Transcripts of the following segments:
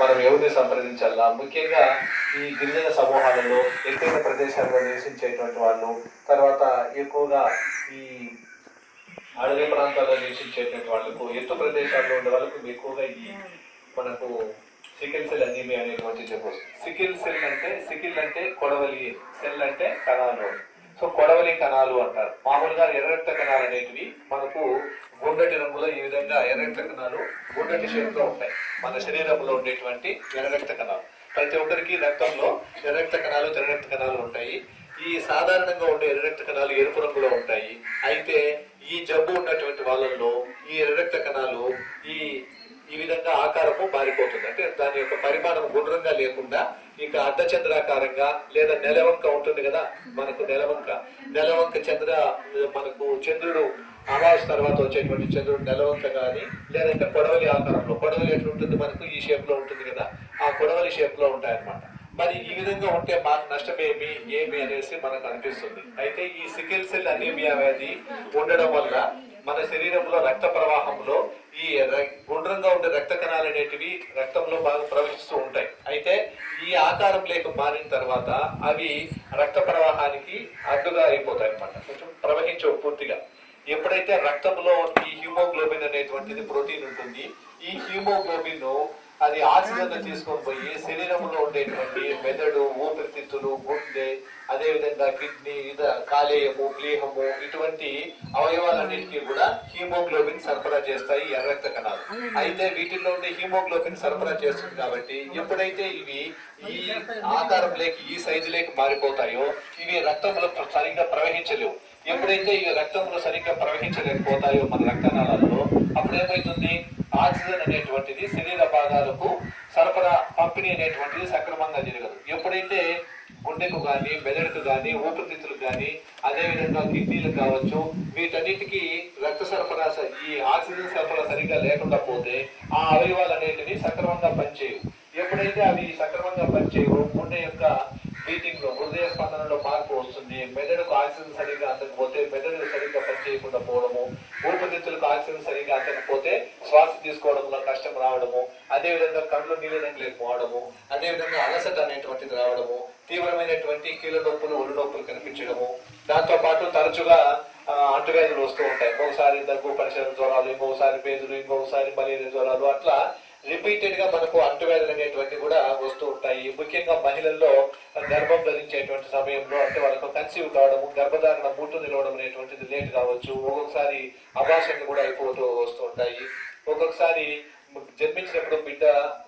మనం ఎవరిని సంప్రదించాలా? ముఖ్యంగా ఈ గిరిజన సమూహాలలో ఎత్తైన ప్రదేశాల్లో నివసించేటువంటి వాళ్ళు తర్వాత ఎక్కువగా ఈ అడవి ప్రాంతాల్లో నివసించేటువంటి వాళ్ళకు ఎత్తు ప్రదేశాల్లో ఉండే వాళ్ళకు ఎక్కువగా ఈ మనకు సికిల్ సెల్ అనీమియా అనేటువంటి చెప్పవచ్చు. సికిల్ సెల్ అంటే సికిల్ అంటే కొడవలి సెల్ అంటే కణాలు. సో కొడవలి కణాలు అంటారు. మామూలుగా ఎర్రెట్ట కణాలు అనేటివి మనకు గుండటి రంగులో ఈ విధంగా ఎర్రరక్త కణాలు గుండటి షేప్లో ఉంటాయి. మన శరీరంలో ఉండేటువంటి ఎర్రరక్త కణాలు. ప్రతి ఒక్కరికి రక్తంలో ఎర్రరక్త కణాలు తెరరక్త కణాలు ఉంటాయి. ఈ సాధారణంగా ఉండే ఎర్రెక్త కణాలు ఎరుపు రంగులో ఉంటాయి. అయితే ఈ జబ్బు ఉన్నటువంటి వాళ్ళల్లో ఈ ఎర్రరక్త కణాలు ఈ ఈ విధంగా ఆకారము మారిపోతుంది. అంటే దాని యొక్క పరిమాణం గుండ్రంగా లేకుండా ఇక అర్ధచంద్రాకారంగా లేదా నెలవంక ఉంటుంది కదా మనకు నెలవంక. నెలవంక చంద్ర మనకు చంద్రుడు అమావాస్య తర్వాత వచ్చేటువంటి చంద్రుడు నెలవంక కానీ లేదంటే కొడవలి ఆకారంలో కొడవలి ఎట్లుంటుంది మనకు? ఈ షేప్లో ఉంటుంది కదా. ఆ కొడవలి షేప్లో ఉంటాయన్నమాట. మరి ఈ విధంగా ఉంటే మాకు నష్టమేమి ఏమి అనేసి మనకు అనిపిస్తుంది. అయితే ఈ సికిల్ సెల్ అనీమియా వ్యాధి ఉండడం వల్ల మన శరీరంలో రక్త ప్రవాహంలో ఈ గుండ్రంగా ఉండే రక్త కణాలు అనేటివి రక్తంలో బాగా ప్రవహిస్తూ ఉంటాయి. అయితే ఈ ఆకారం లేక మారిన తర్వాత అవి రక్త ప్రవాహానికి అడ్డుగా అయిపోతాయి అనమాట కొంచెం ప్రవహించవు పూర్తిగా. ఎప్పుడైతే రక్తంలో ఈ హ్యూమోగ్లోబిన్ అనేటువంటిది ప్రోటీన్ ఉంటుంది ఈ హ్యూమోగ్లోబిన్ అది ఆక్సిజన్ తీసుకొని పోయి శరీరంలో ఉండేటువంటి మెదడు ఊపిరితిత్తులు గుండె అదే విధంగా కిడ్నీ ఇద కాలేయము ప్లీహము ఇటువంటి అవయవాలన్నింటినీ కూడా హీమోగ్లోబిన్ సరఫరా చేస్తాయి ఈ ఎర్రక్త కణాలు. అయితే వీటిల్లో ఉండే హీమోగ్లోబిన్ సరఫరా చేస్తుంది కాబట్టి ఎప్పుడైతే ఇవి ఈ ఆకారం లేక ఈ సైజు లేక మారిపోతాయో ఇవి రక్తంలో సరిగ్గా ప్రవహించలేవు. ఎప్పుడైతే ఇవి రక్తంలో సరిగ్గా ప్రవహించలేకపోతాయో మన రక్తనాళాలలో అప్పుడు ఏమవుతుంది ఆక్సిజన్ అనేటువంటిది శరీర భాగాలకు సరఫరా పంపిణీ అనేటువంటిది సక్రమంగా జరగదు. ఎప్పుడైతే గుండెకు కానీ మెదడుకు కానీ ఊపిరితిత్తులకు కానీ అదే విధంగా కిడ్నీలకు కావచ్చు వీటన్నిటికీ రక్త సరఫరా ఈ ఆక్సిజన్ సరఫరా సరిగ్గా లేకుండా పోతే ఆ అవయవాలు అనేటివి సక్రమంగా పనిచేయవు. ఎప్పుడైతే అవి సక్రమంగా పనిచేయవు గుండె యొక్క బీటింగ్లో హృదయ స్పందనలో మార్పు వస్తుంది మెదడుకు ఆక్సిజన్ సరిగ్గా అందకపోతే మెదడు సరిగ్గా పనిచేయకుండా పోవడము ఊపిరితిత్తులకు ఆక్సిజన్ సరిగ్గా అందకపోతే శ్వాస తీసుకోవడంలో కష్టం రావడము అదే విధంగా కళ్ళు నీళ్ళని లేకపోవడము అదే విధంగా అలసట అనేటువంటిది రావడము తీవ్రమైనటువంటి కీళ్ళ నొప్పులు ఒళ్ళు నొప్పులు కనిపించడము. దాంతో పాటు తరచుగా అంటువ్యాధులు వస్తూ ఉంటాయి. ఒకసారి దగ్గు పరిసర జ్వరాలు ఇంకొకసారి పేదలు ఇంకొకసారి మలేరియా జ్వరాలు అట్లా రిపీటెడ్గా మనకు అంటువ్యాధులు అనేటువంటి కూడా వస్తూ ఉంటాయి. ముఖ్యంగా మహిళల్లో గర్భం ధరించేటువంటి సమయంలో అంటే వాళ్ళకు కన్సీవ్ కావడము గర్భధారణ మూటు నిలవడం అనేటువంటిది లేట్ కావచ్చు. ఒక్కొక్కసారి అభాషణలు కూడా అయిపోతూ వస్తూ ఉంటాయి. ఒక్కొక్కసారి జన్మించినప్పుడు బిడ్డ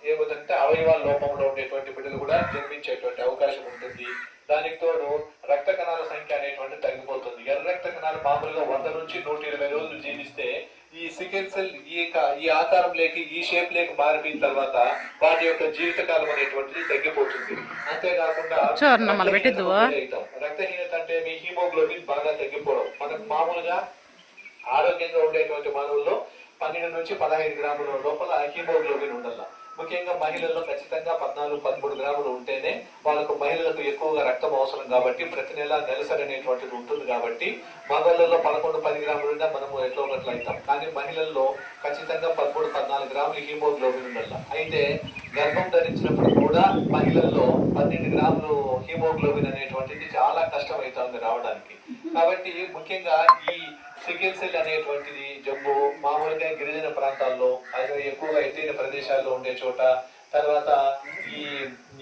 ఏమవుతుందంటే అవయవాల లోపంలో ఉండేటువంటి బిడ్డలు కూడా జన్మించేటువంటి అవకాశం ఈ సికెల్ సెల్ ఈ ఈ ఆకారం లేక ఈ షేప్ లేక మారిపోయిన తర్వాత వాటి యొక్క జీవితకాలం అనేటువంటిది తగ్గిపోతుంది. అంతేకాకుండా. రక్తహీనత అంటే మీ హీమోగ్లోబిన్ బాగా తగ్గిపోవడం. మనకు మామూలుగా ఆరోగ్యంగా ఉండేటువంటి మానవుల్లో పన్నెండు నుంచి పదహైదు గ్రాముల లోపల హీమోగ్లోబిన్ ఉండాల. ముఖ్యంగా మహిళల్లో ఖచ్చితంగా పద్నాలుగు పదమూడు గ్రాములు ఉంటేనే వాళ్ళకు మహిళలకు ఎక్కువగా రక్తం అవసరం కాబట్టి ప్రతి నెల నెలసరి అనేటువంటిది ఉంటుంది కాబట్టి మగళ్ళల్లో పదకొండు పది గ్రాములు మనము ఎట్లా ఒకట్లు అవుతాం కానీ మహిళల్లో ఖచ్చితంగా పదమూడు పద్నాలుగు గ్రాములు హీమోగ్లోబిన్ ఉండాలి. అయితే గర్భం ధరించినప్పుడు కూడా మహిళల్లో పన్నెండు గ్రాములు హీమోగ్లోబిన్ అనేటువంటిది చాలా కష్టం అవుతుంది రావడానికి. కాబట్టి ముఖ్యంగా ఈ సికిల్ సెల్ అనేటువంటిది జబ్బు మామూలుగా గిరిజన ప్రాంతాల్లో అది ఎక్కువగా ఎత్తైన ప్రదేశాల్లో ఉండే చోట తర్వాత ఈ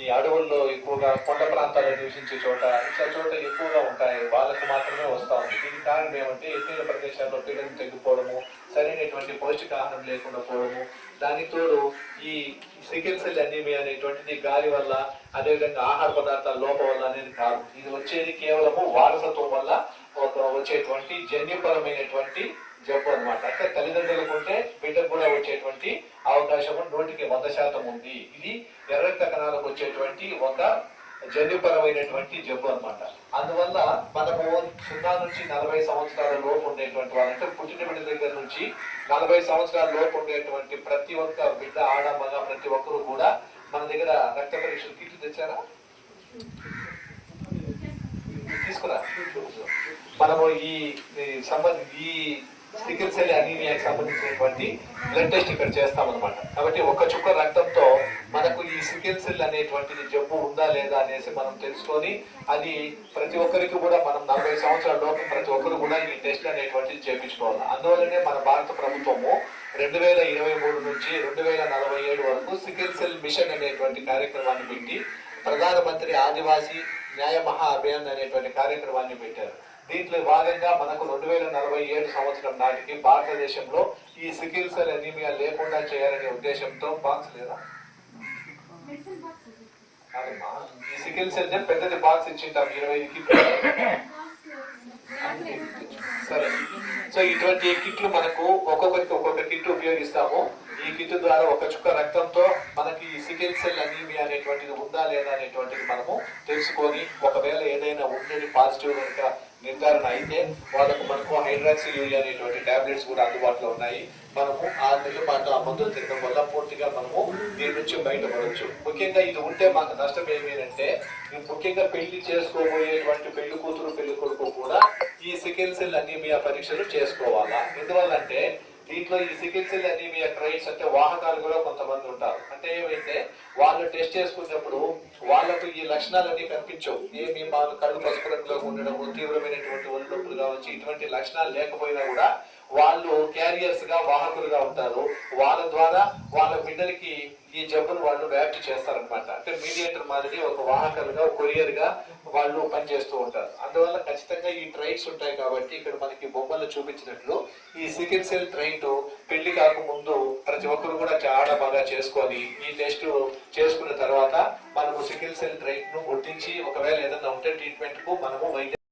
ఈ అడవుల్లో ఎక్కువగా కొండ ప్రాంతాల్లో నివసించే చోట ఇట్లా చోట ఎక్కువగా ఉంటాయి. వాళ్ళకు మాత్రమే వస్తూ ఉంది. దీనికి కారణం ఏమంటే ఎత్తైన ప్రదేశాల్లో పీడనం తగ్గిపోవడము సరైనటువంటి పౌష్టికాహారం లేకుండా పోవడము దానికి తోడు ఈ సికిల్ సెల్ అనీమియా అనేటువంటిది గాలి వల్ల అదేవిధంగా ఆహార పదార్థాల లోపం వల్ల అనేది కాదు. ఇది వచ్చేది కేవలము వారసత్వం వల్ల ఒక వచ్చేటువంటి జన్యుపరమైనటువంటి జబ్బు అన్నమాట. అంటే తల్లిదండ్రులకు ఉంటే బిడ్డకు కూడా వచ్చేటువంటి అవకాశం నూటికి వంద శాతం ఉంది. ఇది ఎర్రక్త కణాలకు వచ్చేటువంటి ఒక జన్యుపరమైనటువంటి జబ్బు అన్నమాట. అందువల్ల మనము సున్నా నుంచి నలభై సంవత్సరాల లోపు ఉండేటువంటి వాళ్ళంటే పుట్టిన బిడ్డ దగ్గర నుంచి నలభై సంవత్సరాల లోపు ఉండేటువంటి ప్రతి ఒక్క బిడ్డ ఆడ మగ ప్రతి ఒక్కరు కూడా మన దగ్గర రక్త పరీక్షలు తీర్చి తెచ్చారా? తీసుకురా. మనము ఈ ఈ సంబంధ ఈ సికిల్ సెల్ అనీమియాకి సంబంధించినటువంటి బ్లడ్ టెస్ట్ ఇక్కడ చేస్తాం అనమాట కాబట్టి ఒక చుక్క రక్తంతో మనకు ఈ సికిల్ సెల్ అనేటువంటిది జబ్బు ఉందా లేదా అనేసి మనం తెలుసుకొని అది ప్రతి ఒక్కరికి కూడా మనం నలభై సంవత్సరాల లోపు ప్రతి ఒక్కరు కూడా ఈ టెస్ట్ అనేటువంటిది చేపించుకోవాలి. అందువల్లనే మన భారత ప్రభుత్వము రెండు వేల ఇరవై మూడు నుంచి రెండు వేల నలభై ఏడు వరకు సికిల్ సెల్ మిషన్ అనేటువంటి కార్యక్రమాన్ని పెట్టి ప్రధానమంత్రి ఆదివాసీ న్యాయ మహా అభియాన్ అనేటువంటి కార్యక్రమాన్ని పెట్టారు. దీంట్లో భాగంగా మనకు రెండు వేల నలభై ఏడు సంవత్సరం నాటికి భారతదేశంలో ఈ సికిల్ సెల్ ఎనీమియా లేకుండా చేయాలనే ఉద్దేశంతో బాక్స్ లేదా? ఈ సికిల్ సెల్ పెద్దది బాక్స్ ఇచ్చింటాం ఇరవై కిట్లు సరే. సో ఇటువంటి కిట్లు మనకు ఒక్కొక్కరికి ఒక్కొక్క కిట్ ఉపయోగిస్తాము. ఈ కిట్ ద్వారా ఒక చుక్క రక్తంతో మనకి ఈ సికిల్ సెల్ అనీమియా అనేటువంటిది ఉందా లేదా అనేటువంటిది మనము తెలుసుకొని ఒకవేళ ఏదైనా ఉండేది పాజిటివ్ కనుక నిర్ధారణ అయితే వాళ్ళకు మనకు హైడ్రాక్సీ యూరియా అనేటువంటి టాబ్లెట్స్ కూడా అందుబాటులో ఉన్నాయి. మనము ఆరు నెలల పాటు ఆ మందులు తినడం వల్ల పూర్తిగా మనము దీని నుంచి బయటపడవచ్చు ముఖ్యంగా ఇది ఉంటే మాకు నష్టం ఏమేనంటే ముఖ్యంగా పెళ్ళి చేసుకోబోయేటువంటి పెళ్ళి కూతురు పెళ్ళి కొడుకు కూడా ఈ సికిల్ సెల్ అనీమియా పరీక్షలు చేసుకోవాలా? ఎందువల్లంటే దీంట్లో ఈ సికిల్ సెల్ అనీమియా ట్రైట్స్ అంటే వాహకాలు కూడా కొంతమంది ఉంటారు. అంటే ఏమైతే వాళ్ళు టెస్ట్ చేసుకున్నప్పుడు వాళ్ళకు ఈ లక్షణాలన్నీ కనిపించవు. ఏమి వాళ్ళు కళ్ళు పసుపు రంగులో ఉండడము తీవ్రమైనటువంటి ఒళ్ళు నొప్పులు కావచ్చు ఇటువంటి లక్షణాలు లేకపోయినా కూడా వాళ్ళు క్యారియర్స్గా వాహకులుగా ఉంటారు. వాళ్ళ ద్వారా వాళ్ళ బిడ్డలకి ఈ జబ్బును వాళ్ళు వ్యాప్తి చేస్తారనమాట అంటే మీడియేటర్ మాదిరి ఒక వాహకులుగా కొరియర్గా వాళ్ళు పనిచేస్తూ ఉంటారు. అందువల్ల ఖచ్చితంగా ఈ ట్రైట్స్ ఉంటాయి కాబట్టి ఇక్కడ మనకి బొమ్మలు చూపించినట్లు ఈ సికిల్ సెల్ ట్రైట్ పెళ్ళి కాకముందు ప్రతి ఒక్కరు కూడా చాలా బాగా చేసుకొని ఈ టెస్ట్ చేసుకున్న తర్వాత మనము సికిల్ సెల్ ట్రైట్ను గుర్తించి ఒకవేళ ఏదైనా ఉంటే ట్రీట్మెంట్కు మనము వైద్య